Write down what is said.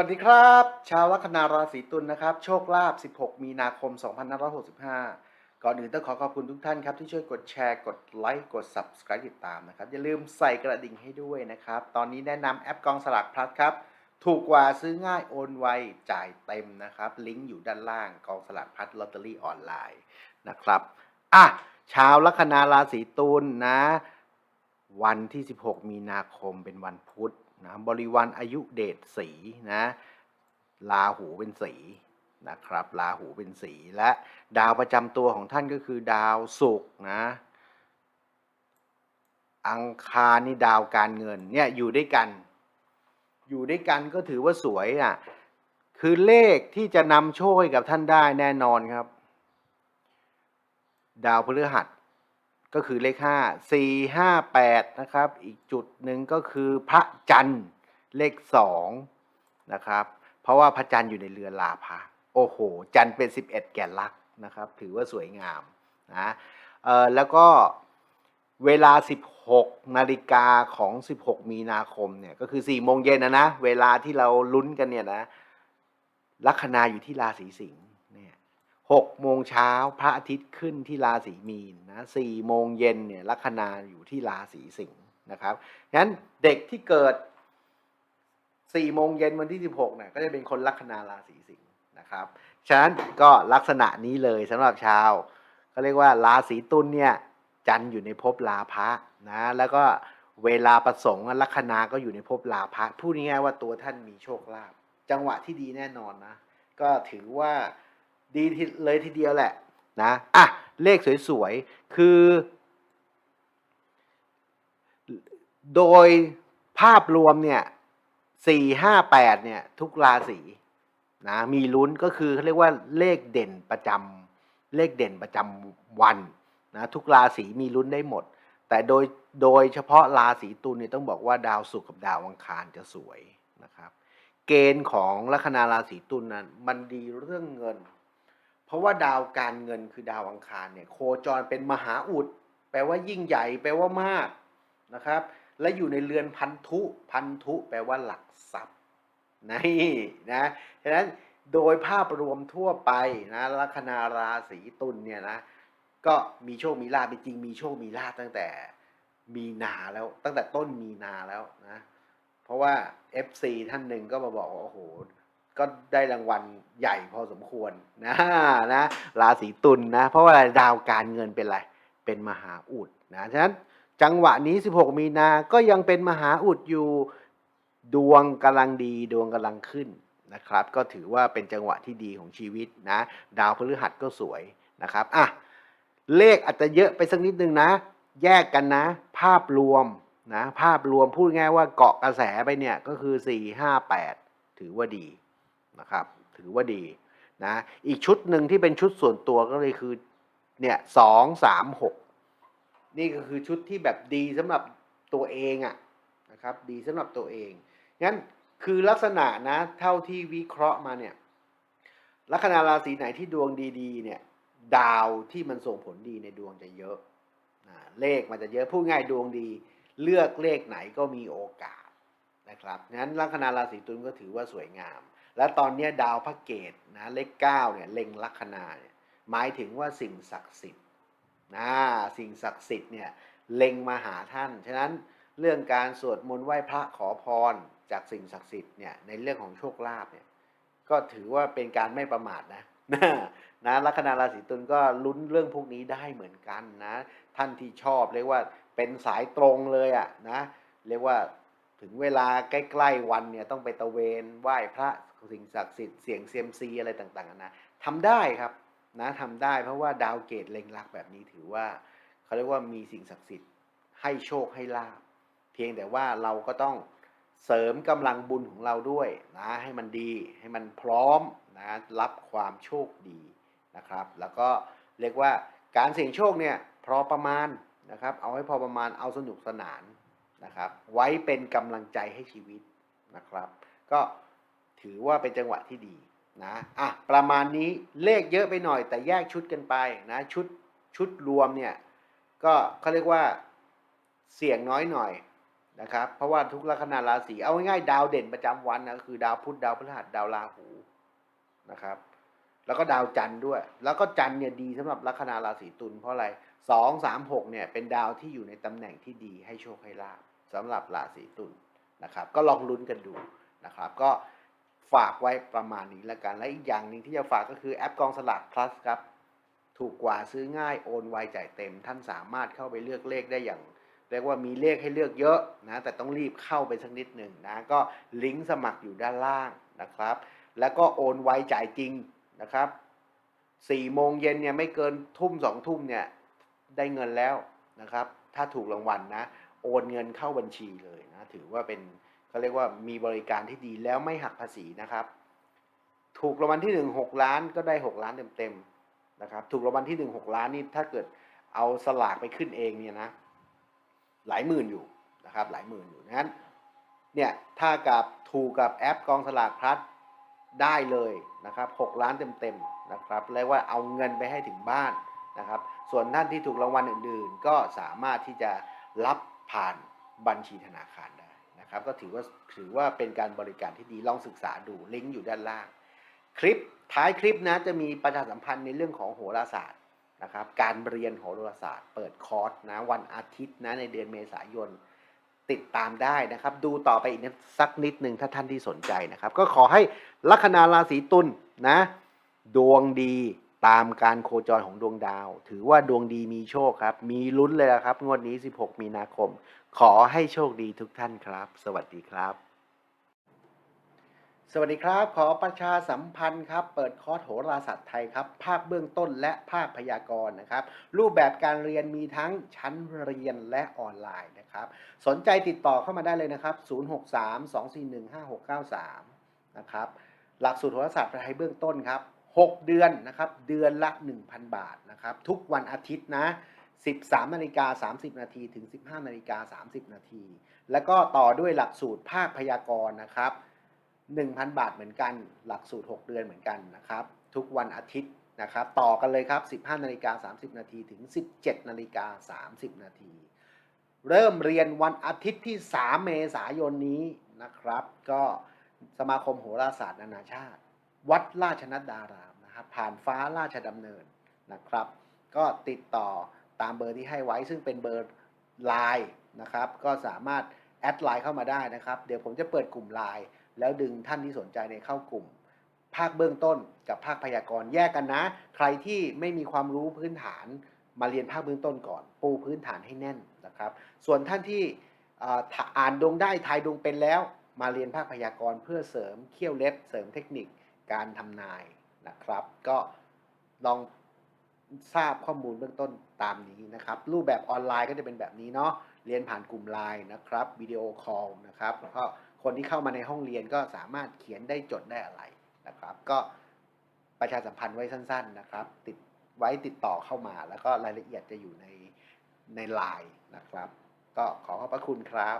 วัสดีครับ ชาวลัคนาราศีตุลนะครับ โชคลาภ 16 มีนาคม 2565 ก่อนอื่นต้องขอขอบคุณทุกท่านครับ ที่ช่วยกดแชร์กดไลค์กด Subscribe ติดตามนะครับ อย่าลืมใส่กระดิ่งให้ด้วยนะครับ ตอนนี้แนะนำแอปกองสลากพลัสครับ ถูกกว่าซื้อง่ายโอนไวจ่ายเต็มนะครับ ลิงก์อยู่ด้านล่างกองสลากพลัสลอตเตอรี่ออนไลน์นะครับอะชาวลัคนาราศีตุลนะวันที่ 16 มีนาคมเป็นวันพุธ นะบริวารอายุเดชสีนะลาหูเป็นสีนะครับลาหูเป็นสีและดาวประจำตัวของท่านก็คือดาวศุกร์นะอังคารนี่ดาวการเงินเนี่ยอยู่ด้วยกัน อยู่ด้วยกันก็ถือว่าสวยอะคือเลขที่จะนำโชคให้กับท่านได้แน่นอนครับ ดาวพฤหัส ก็คือเลขห้าสี่ห้าแปดนะครับ อีกจุดหนึ่งก็คือพระจันทร์เลขสองนะครับ เพราะว่าพระจันทร์อยู่ในเรือลาภะโอ้โห จันทร์เป็นสิบเอ็ดแก่นลักนะครับ ถือว่าสวยงามนะแล้วก็เวลา 16 นาฬิกาของ 16 มีนาคมเนี่ย ก็คือ 4 โมงเย็นนะนะ เวลาที่เราลุ้นกันเนี่ยนะลัคนาอยู่ที่ราศีสิงห์ เนี่ยหกโมงเช้าพระอาทิตย์ขึ้นที่ราศีมีนนะสี่โมงเย็นเนี่ยลัคนาอยู่ที่ราศีสิงห์นะครับงั้นเด็กที่เกิดสี่โมงเย็นวันที่สิบหกเนี่ยก็จะเป็นคนลัคนาราศีสิงห์นะครับฉะนั้นก็ลักษณะนี้เลยสำหรับชาวเขาเรียกว่าราศีตุลเนี่ยจันอยู่ในภพลาภะนะแล้วก็เวลาประสงค์ลัคนาก็อยู่ในภพลาภะพูดง่ายๆว่าตัวท่านมีโชคลาภจังหวะที่ดีแน่นอนนะก็ถือว่า ดีเลยทีเดียวแหละนะอะเลขสวยๆ คือ โดยภาพรวมเนี่ยสี่ห้าแปดเนี่ยทุกราศีนะมีลุ้นก็คือเขาเรียกว่าเลขเด่นประจำเลขเด่นประจำวันนะทุกราศีมีลุ้นได้หมด แต่โดยโดยเฉพาะราศีตุลเนี่ยต้องบอกว่าดาวศุกร์กับดาวอังคารจะสวยนะครับ เกณฑ์ของลัคนาราศีตุลนั้นมันดีเรื่องเงิน เพราะว่าดาวการเงินคือดาวอังคารเนี่ยโคจรเป็นมหาอุด แปลว่ายิ่งใหญ่ แปลว่ามากนะครับ และอยู่ในเรือนพันธุพันธุแปลว่าหลักทรัพย์นี่นะฉะนั้นโดยภาพรวมทั่วไปนะลัคนาราศีตุลเนี่ยนะก็มีโชคมีลาภจริงมีโชคมีลาภตั้งแต่มีนาแล้วตั้งแต่ต้นมีนาแล้วนะ เพราะว่า FC ท่านหนึ่งก็มาบอกว่าโอ้โห ก็ได้รางวัลใหญ่พอสมควรนะนะราศีตุลนะเพราะว่าดาวการเงินเป็นอะไรเป็นมหาอุดนะฉะนั้นจังหวะนี้ 16 มีนาก็ยังเป็นมหาอุดอยู่ดวงกำลังดีดวงกำลังขึ้นนะครับ ก็ถือว่าเป็นจังหวะที่ดีของชีวิตนะ ดาวพฤหัสก็สวยนะครับอะเลขอาจจะเยอะไปสักนิดนึงนะ แยกกันนะ ภาพรวมนะ ภาพรวมพูดง่ายว่าเกาะกระแสไปเนี่ยก็คือ 4 5 8 ถือว่าดี นะครับ ถือว่าดีนะอีกชุดหนึ่งที่เป็นชุดส่วนตัวก็เลยคือเนี่ยสองสามหกนี่ก็คือชุดที่แบบดีสำหรับตัวเองอะนะครับ ดีสำหรับตัวเองงั้นคือลักษณะนะ เท่าที่วิเคราะห์มาเนี่ยลัคนาราศีไหนที่ดวงดีๆ เนี่ย ดาวที่มันส่งผลดีในดวงจะเยอะนะเลขมันจะเยอะพูดง่ายดวงดี เลือกเลขไหนก็มีโอกาสนะครับงั้นลัคนาราศีตุลก็ถือว่าสวยงาม และตอนนี้ดาวพระเกตนะเลขเก้าเนี่ยเล็งลัคนาเนี่ยหมายถึงว่าสิ่งศักดิ์สิทธิ์นะสิ่งศักดิ์สิทธิ์เนี่ยเล็งมาหาท่าน ฉะนั้นเรื่องการสวดมนต์ไหว้พระขอพรจากสิ่งศักดิ์สิทธิ์เนี่ยในเรื่องของโชคลาภเนี่ยก็ถือว่าเป็นการไม่ประมาทนะนะลัคนาราศีตุลก็ลุ้นเรื่องพวกนี้ได้เหมือนกันนะ ท่านที่ชอบเรียกว่าเป็นสายตรงเลยอะ่ะนะเรียกว่า ถึงเวลาใกล้ๆวันเนี่ยต้องไปตะเวนไหว้พระสิ่งศักดิ์สิทธิ์เสียงเซียมซีอะไรต่างๆนะทำได้ครับนะทำได้เพราะว่าดาวเกตเล็งลักแบบนี้ถือว่าเขาเรียกว่ามีสิ่งศักดิ์สิทธิ์ให้โชคให้ลาบเพียงแต่ว่าเราก็ต้องเสริมกำลังบุญของเราด้วยนะให้มันดีให้มันพร้อมนะรับความโชคดีนะครับ แล้วก็เรียกว่าการเสี่ยงโชคเนี่ยพอประมาณนะครับ เอาให้พอประมาณเอาสนุกสนาน นะครับ ไว้เป็นกำลังใจให้ชีวิตนะครับ ก็ถือว่าเป็นจังหวะที่ดีนะอะประมาณนี้เลขเยอะไปหน่อย แต่แยกชุดกันไปนะชุดชุดรวมเนี่ยก็เขาเรียกว่าเสี่ยงน้อยหน่อยนะครับ เพราะว่าทุกลัคนาราศีเอาง่ายๆดาวเด่นประจำวันนะก็คือดาวพุธดาวพฤหัสดาวราหูนะครับ แล้วก็ดาวจันทร์ด้วย แล้วก็จันทร์เนี่ยดีสำหรับลัคนาราศีตุลเพราะอะไร สองสามหกเนี่ยเป็นดาวที่อยู่ในตำแหน่งที่ดีให้โชคให้ลาบสำหรับราศีตุลนะครับ ก็ลองลุ้นกันดูนะครับ ก็ฝากไว้ประมาณนี้แล้วกัน และอีกอย่างหนึ่งที่จะฝากก็คือแอปกองสลาก plus ครับ ถูกกว่าซื้อง่ายโอนไวจ่ายเต็ม ท่านสามารถเข้าไปเลือกเลขได้อย่าง เรียกว่ามีเลขให้เลือกเยอะนะ แต่ต้องรีบเข้าไปสักนิดหนึ่งนะ ก็ลิงก์สมัครอยู่ด้านล่างนะครับ แล้วก็โอนไวจ่ายจริงนะครับสี่โมงเย็นเนี่ยไม่เกินทุ่มสองทุ่มเนี่ย ได้เงินแล้วนะครับ ถ้าถูกรางวัลนะ โอนเงินเข้าบัญชีเลยนะ ถือว่าเป็นเขาเรียกว่ามีบริการที่ดีแล้วไม่หักภาษีนะครับ ถูกรางวัลที่หนึ่งหกล้านก็ได้หกล้านเต็มๆนะครับ ถูกรางวัลที่หนึ่งหกล้านนี่ถ้าเกิดเอาสลากไปขึ้นเองเนี่ยนะ หลายหมื่นอยู่นะครับ หลายหมื่นอยู่นั้นเนี่ยถ้ากับถูกกับแอปกองสลากพลัดได้เลยนะครับหกล้านเต็มๆนะครับเรียกว่าเอาเงินไปให้ถึงบ้าน นะครับ ส่วนท่านที่ถูกรางวัลอื่น ๆ ก็สามารถที่จะรับผ่านบัญชีธนาคารได้นะครับ ก็ถือว่าถือว่าเป็นการบริการที่ดีลองศึกษาดูลิงก์อยู่ด้านล่าง คลิปท้ายคลิปนะจะมีประชาสัมพันธ์ในเรื่องของโหราศาสตร์นะครับ การเรียนโหราศาสตร์ เปิดคอร์สนะวันอาทิตย์นะในเดือนเมษายนติดตามได้นะครับ ดูต่อไปอีกสักนิดหนึ่งถ้าท่านที่สนใจนะครับ ก็ขอให้ลัคนาราศีตุลนะดวงดี ตามการโคจรของดวงดาว ถือว่าดวงดีมีโชคครับ มีลุ้นเลยละครับ งวดนี้ 16 มีนาคม ขอให้โชคดีทุกท่านครับ สวัสดีครับ สวัสดีครับ ขอประชาสัมพันธ์ครับ เปิดคอร์สโหราศาสตร์ไทยครับ ภาคเบื้องต้นและภาคพยากรณ์นะครับ รูปแบบการเรียนมีทั้งชั้นเรียนและออนไลน์นะครับ สนใจติดต่อเข้ามาได้เลยนะครับ 063-241-5693 นะครับ หลักสูตรโหราศาสตร์ไทยเบื้องต้นครับ 6 เดือนนะครับเดือนละ 1,000 บาทนะครับทุกวันอาทิตย์นะ 13นาฬิกา30 นาทีถึง 15นาฬิกา30 นาที แล้วก็ต่อด้วยหลักสูตรภาคพยากรณ์นะครับ 1,000 บาทเหมือนกัน หลักสูตร 6 เดือนเหมือนกันนะครับ ทุกวันอาทิตย์นะครับต่อกันเลยครับ 15นาฬิกา30 นาทีถึง 17นาฬิกา30 นาทีเริ่มเรียนวันอาทิตย์ที่ 3 เมษายนนี้นะครับ ก็สมาคมโหราศาสตร์นานาชาติ วัดราชนัดดารา นะครับผ่านฟ้าราชดำเนินนะครับ ก็ติดต่อตามเบอร์ที่ให้ไว้ซึ่งเป็นเบอร์ไลน์นะครับก็สามารถแอดไลน์เข้ามาได้นะครับ เดี๋ยวผมจะเปิดกลุ่มไลน์แล้วดึงท่านที่สนใจในเข้ากลุ่ม ภาคเบื้องต้นกับภาคพยากรณ์แยกกันนะ ใครที่ไม่มีความรู้พื้นฐานมาเรียนภาคเบื้องต้นก่อน ปูพื้นฐานให้แน่นนะครับ ส่วนท่านที่อ่านดวงได้ทายดวงเป็นแล้ว มาเรียนภาคพยากรณ์เพื่อเสริมเขี้ยวเล็บ เสริมเทคนิคการทำนาย นะครับ ก็ลองทราบข้อมูลเบื้องต้นตามนี้นะครับ รูปแบบออนไลน์ก็จะเป็นแบบนี้เนาะเรียนผ่านกลุ่มไลน์นะครับวิดีโอคอลนะครับแล้วก็คนที่เข้ามาในห้องเรียนก็สามารถเขียนได้จดได้อะไรนะครับ ก็ประชาสัมพันธ์ไว้สั้น ๆนะครับ ติดไว้ติดต่อเข้ามา แล้วก็รายละเอียดจะอยู่ในในไลน์นะครับ ก็ขอขอบพระคุณครับ